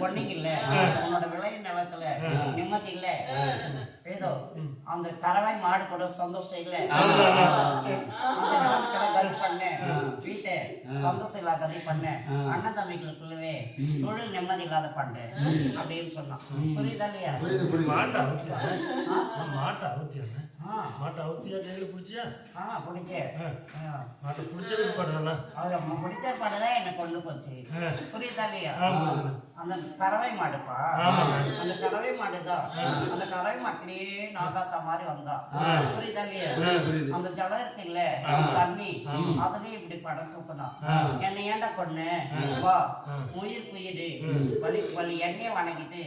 பொண்ணுங்க இல்ல உன்னோட விளை நிலத்துல நிம்மதி இல்ல ஏதோ அந்த கறவை மாடு கூட சந்தோஷம் இல்ல. பண்ண. வீட்டை சந்தோஷம் இல்லாத கறி பண்ண. அண்ணன் தம்பிகளுக்குள்ளவே தொழில் நிம்மதி இல்லாத பண்ண அப்படின்னு சொன்னான். புரியுதா இல்லையா? மாட்டை? மாட்டை மாட்டை அவுத்தியா கையில் பிடிச்சியா? ஆ பிடிச்சே. ஆ. மாட்டை பிடிச்சதுக்கு பாடுறா அது நம்ம பிடிச்ச பாடுதான் என்னை கொண்டு போச்சு. புரியுதா இல்லையா? அந்த கறவை மாடுப்பா. அந்த கறவை மாடுதான் அந்த கறவை மாட்டிலேயே நாகாத்தா மாதிரி வந்தா. புரியுதா இல்லையா? புரியுது. அந்த ஜலம் இருக்கு இல்ல தண்ணி அதுலயே இப்படி படம் தூக்கணும் என்னை ஏன்டா கொண்டு வா உயிர் உயிர் வலி வலி எண்ணெய வணங்கிட்டு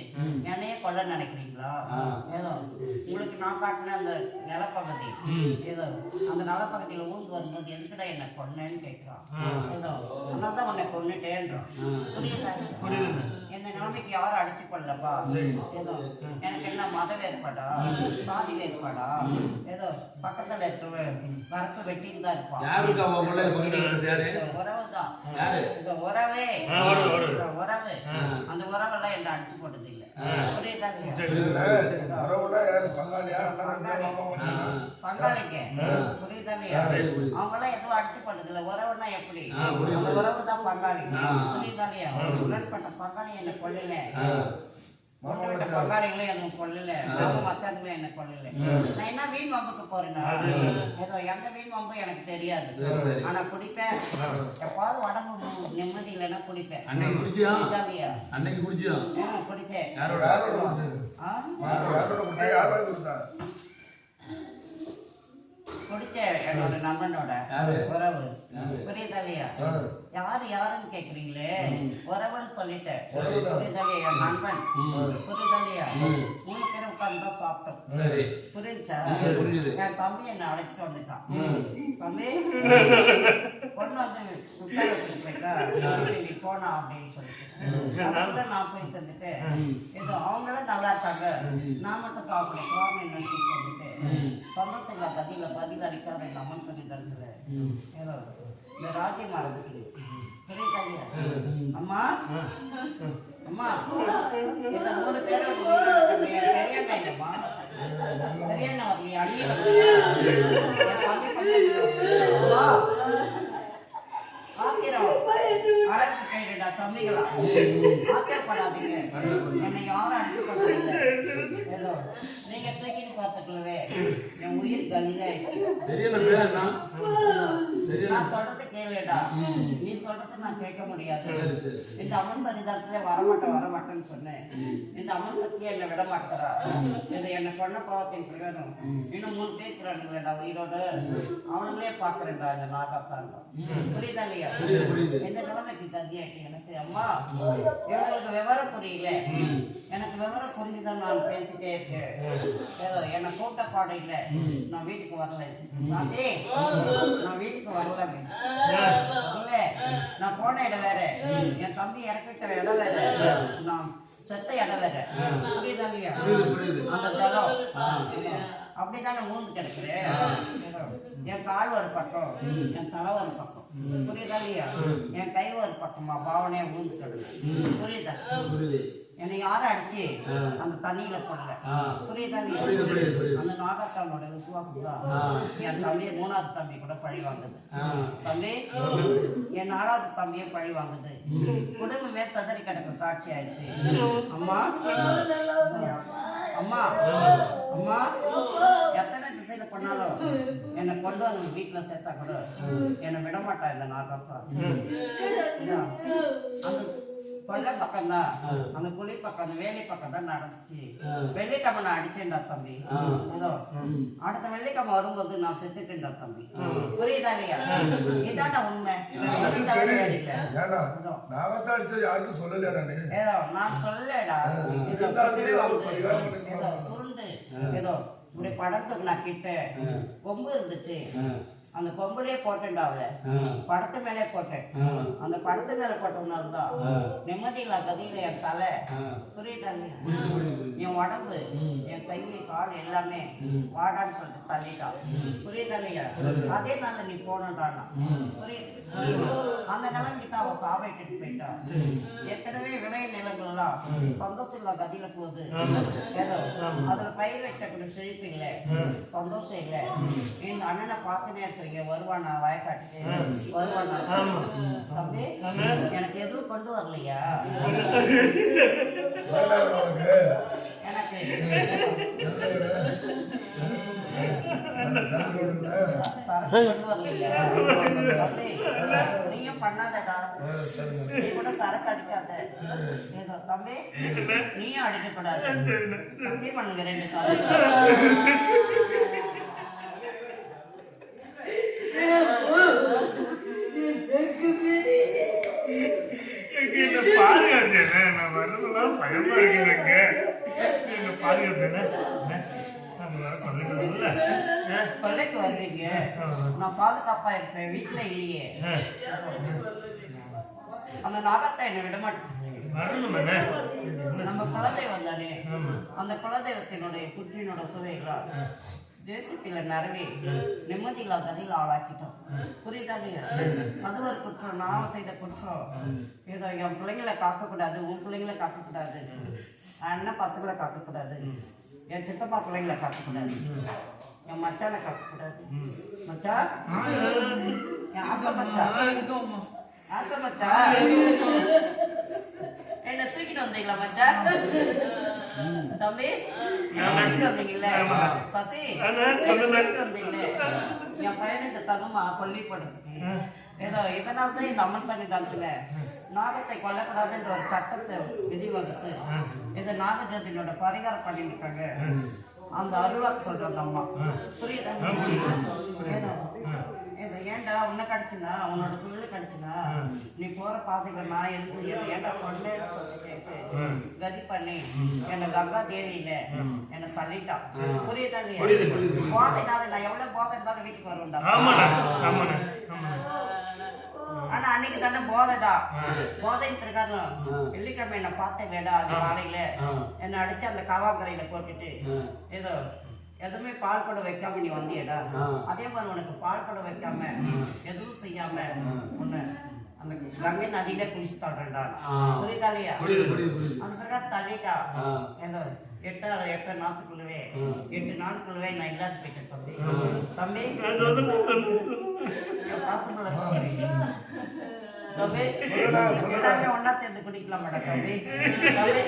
என்னைய கொல்ல நினைக்கிறீங்களா? ஏதோ. உங்களுக்கு நான் காட்டின அந்த நிலப்பகுதி. ஏதோ அந்த நிலப்பகுதியில ஊந்து வரும்போது எதுக்குடா என்ன கொன்னேன்னு கேட்கிறான். ஏதோ அதனால தான் உன்னை கொன்னுட்டேன்றான். புரியுதா. நிலைமைக்கு யாரும் அடிச்சு கொள்ளப்பா ஏதோ எனக்கு என்ன மத வேறுபாடா சாதி வேறுபாடா ஏதோ பக்கத்துல இருக்கிற வரப்பு வெட்டின்னு தான் இருப்பான். இந்த உறவுதான். இந்த உறவே. இந்த உறவு. அந்த உறவெல்லாம் என்ன அடிச்சு போட்டது இல்ல? பங்காளிங்க. புரியுதா இல்லையா? அவங்கெல்லாம் எதுவும் அடிச்சு இல்ல உறவுன்னா எப்படி? அந்த உறவு தான் பங்காளி. புரியுதா இல்லையா? உடன்பட்ட பங்காளி என்ன கொல்லல. மாமா என்ன கொல்லல. நான் என்ன வீண் வம்புக்கு போறேன்னா ஏதோ எந்த வீண் வம்பும் எனக்கு தெரியாது. ஆனா குடிப்பேன். எப்பாவது உடம்பு நிம்மதி இல்லைன்னா குடிப்பேன். அன்னைக்கு குடிச்சியா? அன்னைக்கு குடிச்சியா? குடிச்சேன். யாரோட? யாரோட யாரோட? யாரோட குடிச்சேன் என்னோட நண்பனோட? உறவு. யாரு? புரியுதா இல்லையா? ஆ. யாரு யாருன்னு கேக்குறீங்களே? உறவுன்னு சொல்லிட்டேன் உறவுதான். புரியுதா இல்லையா என் நண்பன்? புரியுதா இல்லையா? மூணு பேரும் உட்கார்ந்து தான் சாப்பிட்டோம் புரியுச்சா. என் தம்பி என்ன அழைச்சிட்டு வந்துட்டான். தம்பி? பொண்ணு வந்து உட்கார போயிட்டா நீ போனா அப்படின்னு சொல்லிட்டு. நான் போய் சேர்ந்துட்டு ஏதோ அவங்களும் நல்லா இருக்காங்க. நான் மட்டும் சாப்பிடணும். போகாம நினைச்சிட்டு வந்துட்டு சந்தோஷம் இல்லை பதில பதில் அளிக்காத எங்க அம்மன் சொல்லி தரத்துல ஏதோ இந்த ராஜ்யம் மறந்துட்டு புரியுதா இல்லையா அம்மா? அம்மா? இந்த மூணு பேரும் பெரியண்ணா இல்லம்மா. பெரியண்ணா வரலையா. அண்ணி வரலையா. என் தம்பி பக்கத்துல அம்மா, ஆத்திரம் அழகு கைடுடா தம்பிகளா. ஆத்திரப்படாதீங்க என்னை யாரும் ஏதோ நீங்க தூக்கிட்டு பார்த்துக்கலவே என் உயிர் கலிதாயிடுச்சு நான் சொல்றது கேளுடா. நீ சொல்றது நான் கேட்க முடியாது. இந்த அம்மன் சன்னிதானத்துல வரமாட்டேன் வரமாட்டேன்னு சொன்னேன். இந்த அம்மன் சக்தியை என்னை விட மாட்டேறா இது என்னை கொண்ட பாவத்தின் பிரகாரம் இன்னும் மூணு பேர் இருக்கிறானுங்களேடா உயிரோடு. அவனுங்களே பாக்குறேன்டா இந்த நாகாத்தாண்டா புரியுதா இல்லையா. எந்த நிலைமைக்கு கதியாட்டு எனக்கு? அம்மா இவங்களுக்கு விவரம் புரியல. எனக்கு விவரம் புரிஞ்சுதான் நான் பேசிட்டே இருக்கேன். என்னை கூட்ட பாடம் இல்ல. நான் வீட்டுக்கு வரல. சாந்தி நான் வீட்டுக்கு வரல இல்ல. நான் போன இடம் வேற. என் தம்பி இறக்கிட்ட இடம் வேற. நான் செத்த இடம் வேற. புரியுதா இல்லையா? அந்த ஜலம். அப்படிதானே ஊந்து கிடக்குறேன் என் கால் ஒரு பக்கம் என் தலை ஒரு பக்கம். புரியுதா இல்லையா? என் கை ஒரு பக்கமா பாவனையா ஊந்து கிடக்கு புரியுதா? புரியுது. என்னை யாரும் அடிச்சு அந்த தண்ணியில போடல. புரியுதா அந்த நாகத்தானோட விசுவாசம் தான். என் தம்பி மூணாவது தம்பி கூட பழி வாங்குது. தம்பி என் நாலாவது தம்பியை பழி வாங்குது. குடும்பமே சதறி கிடக்கும் காட்சி ஆயிடுச்சு. அம்மா அம்மா அம்மா எத்தனை திசையில பண்ணாலும் என்னை கொண்டு வந்து வீட்டுல சேர்த்தா கூட என்னை விட மாட்டா இந்த நாகத்தான். அந்த கொள்ளை பக்கம் தான் அந்த குழி பக்கம் அந்த வேலி பக்கம் தான் நடந்துச்சு. வெள்ளிக்கிழமை நான் அடிச்சேன்டா தம்பி. ஏதோ அடுத்த வெள்ளிக்கிழமை வரும்போது நான் செத்துட்டேன்டா தம்பி. புரியுதா இல்லையா? இதாண்டா உண்மை. இதோ. நாகத்தான் அடிச்சது யாருக்கும் சொல்லலையா நானு? ஏதோ நான் சொல்லடா ஏதோ சுருண்டு. ஏதோ இப்படி படத்துக்கு நான் கிட்ட கொம்பு இருந்துச்சு. அந்த கொம்புலயே போட்டேன்டா அவளை படத்து மேலே போட்டேன். அந்த படத்து மேல போட்டதுனால தான் நிம்மதி இல்ல கதையில என் தலை. புரியுதாங்க என் உடம்பு என் கை கால் எல்லாமே வாடான்னு சொல்லிட்டு தள்ளிட்டான். புரியுதாங்க அதே நாள்ல நீ போனன்றானா புரியுது. அந்த நிலைமைக்கு தான் அவன் சாவைட்டு போயிட்டான் ஏற்கனவே விளைய நிலங்கள்லாம் சந்தோஷம் இல்ல கதியில போகுது. ஏதோ அதுல பயிர் வைக்க கூட செழிப்பு இல்லை. சந்தோஷம் இல்லை. இந்த அண்ணனை பார்த்துனே இருக்கிறீங்க வருவானா வயக்காட்டுக்கு. வருவானா தம்பி எனக்கு எதுவும் கொண்டு வரலையா? எனக்கு. சரக்கு வரலையா? நீயும் பண்ணாதடா. நீ கூட சரக்கு அடிக்காத. தம்பி நீயும் அடிக்க கூடாது பண்ணுங்க ரெண்டு நான் பயமா என்ன கொள்ளைக்கு வருவீங்க நான் பாதுகாப்பா இருப்பேன் வீட்டுல இல்லையே. அந்த நாகத்தை என்னை விட மாட்டேன் வரணுமே நம்ம குலதெய்வம் தானே. அந்த குலதெய்வத்தினுடைய குற்றினோட சுவைகளா ஜேசிபியில நிறவி நிம்மதி இல்லாத கதையில் ஆளாக்கிட்டோம். புரியுதா இல்லையா? அது ஒரு குற்றம் நான் செய்த குற்றம். ஏதோ என் பிள்ளைங்களை காக்கக்கூடாது உன் பிள்ளைங்களை காக்கக்கூடாது. அண்ணன் பசங்களை காக்கக்கூடாது? என் சித்தப்பா பிள்ளைங்களை காக்கக்கூடாது. என் மச்சானை காக்கக்கூடாது. மச்சான் என் ஆசை மச்சான் ஆசை மச்சான் என்ன தூக்கிட்டு வந்தீங்களா மச்சான் தம்பி வந்தீங்கல்ல? சசி வந்தீங்களே என் பையனுக்கு தகுமா பள்ளிக்கூடத்துக்கு ஏதோ இதனால தான் இந்த அம்மன் சன்னிதானத்துல நாகத்தை கொல்லக்கூடாதுன்ற ஒரு சட்டத்தை விதி வகுத்து இதை நாகஜோதினோட பரிகாரம் பண்ணிட்டு இருக்காங்க. அந்த அருளாக்கு சொல்ற அந்த அம்மா. புரியுதா. ஏதோ ஏன்டா உன்னை கிடைச்சுனா? உன்னோட பிள்ளை கிடைச்சுனா? நீ போற பாதையில நான் என்னை ஏன்டா கொண்டேன்னு சொல்லி கேட்டு கதி பண்ணி என்னை கங்கா தேவியில என்னை தள்ளிட்டான் புரியுதா இல்லையா? புரியுது, புரியுது. போதைனால நான் எவ்வளவு போதை இருந்தாலும் வீட்டுக்கு வருவேன்டா. ஆனா அன்னைக்கு தானே. போதைதான் போதைன்னு பிரகாரம் வெள்ளிக்கிழமை என்ன பார்த்தேன் வேடா அது காலையில. என்னை அடிச்சு அந்த காவாக்கரையில போட்டுட்டு ஏதோ எதுவுமே பால் கூட வைக்காம நீ வந்தியடா. அதே மாதிரி உனக்கு பால் கூட வைக்காம எதுவும் செய்யாம உன்னை அந்த கங்கை நதியில குளிச்சு தள்ளுறேன்டா புரியுதா இல்லையா? அந்த பிரகாரம் தள்ளிட்டா. ஏதோ எட்டு எட்டு நாளுக்குள்ளவே எட்டு நாளுக்குள்ளவே நான் இல்லாத போயிட்டேன் தம்பி. தம்பி. பாசமுள்ள தம்பி தம்பி எல்லாருமே ஒண்ணா சேர்ந்து குடிக்கலாம் மேடம் தம்பி. தம்பி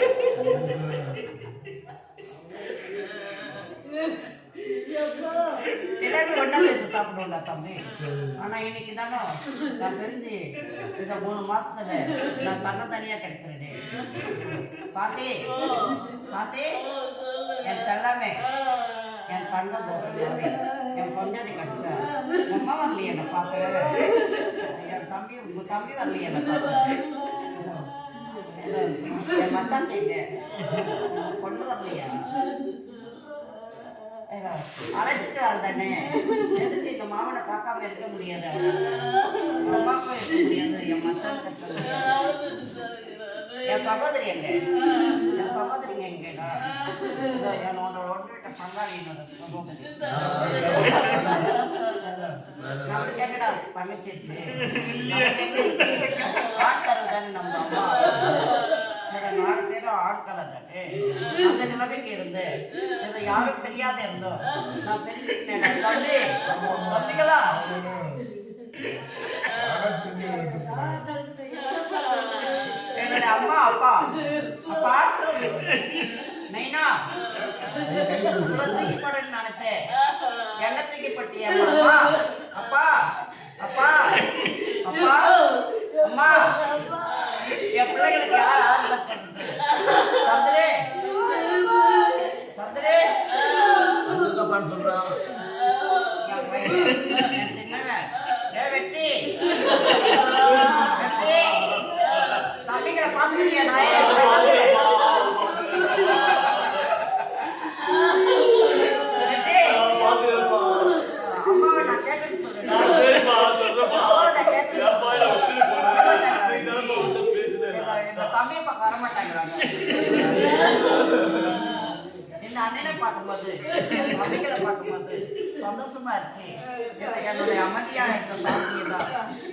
எல்லாருமே ஒண்ணா சேர்ந்து சாப்பிடுவோம்டா தம்பி. ஆனா இன்னைக்கு தானே நான் தெரிஞ்சு இந்த மூணு மாசத்துல நான் தன்னை தனியா கிடைக்கிறேனே. சாந்தி சாந்தி. என் செல்லமே என் தங்க தோட்டம் என் பொஞ்சாதி கிடைச்சா அம்மா வரலையே என்னை பார்க்க என் தம்பி உங்க தம்பி வரலையே என்னை பார்க்க என் மச்சான் தேங்க. கொண்டு வரலையா. ஏதோ, அழைச்சிட்டு வரதானே எதுக்கு இந்த மாமனை பார்க்காம இருக்க முடியாது? அவனால? அம்மா அப்பா இருக்க முடியாது. என் மச்சான் இருக்க என் சகோதரி எங்க? என் சகோதரிங்க எங்கடா என்னோட ஒன்றிட்ட பங்காளி என்னோட சகோதரி. நம்மளுக்கு எங்கடா தங்கச்சி இருக்கு நம்ம அம்மா. ஆட்களை தானே அந்த நிலைமைக்கு இருந்து இதை யாரும் தெரியாத இருந்தோம் நான் தெரிஞ்சுக்கிட்டேன் தம்பி. தம்பிகளா? அம்மா அப்பா. அப்பா. நைனா தூக்கி போடணும்னு நினைச்சேன். எண்ணத்துக்கு பட்டியம்மா பார்க்கும்போது அவைகளை பார்க்கும்போது சந்தோஷமா இருக்கு. என்னுடைய அமைதியா இருக்க சாமியை தான்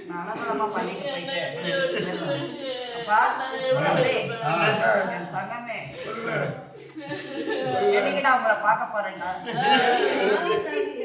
நான் அனுகூலமா பண்ணிட்டு இருக்கேன். என் தங்கமே. என்னைக்கு நான் உங்களை பார்க்க போறேன்டா?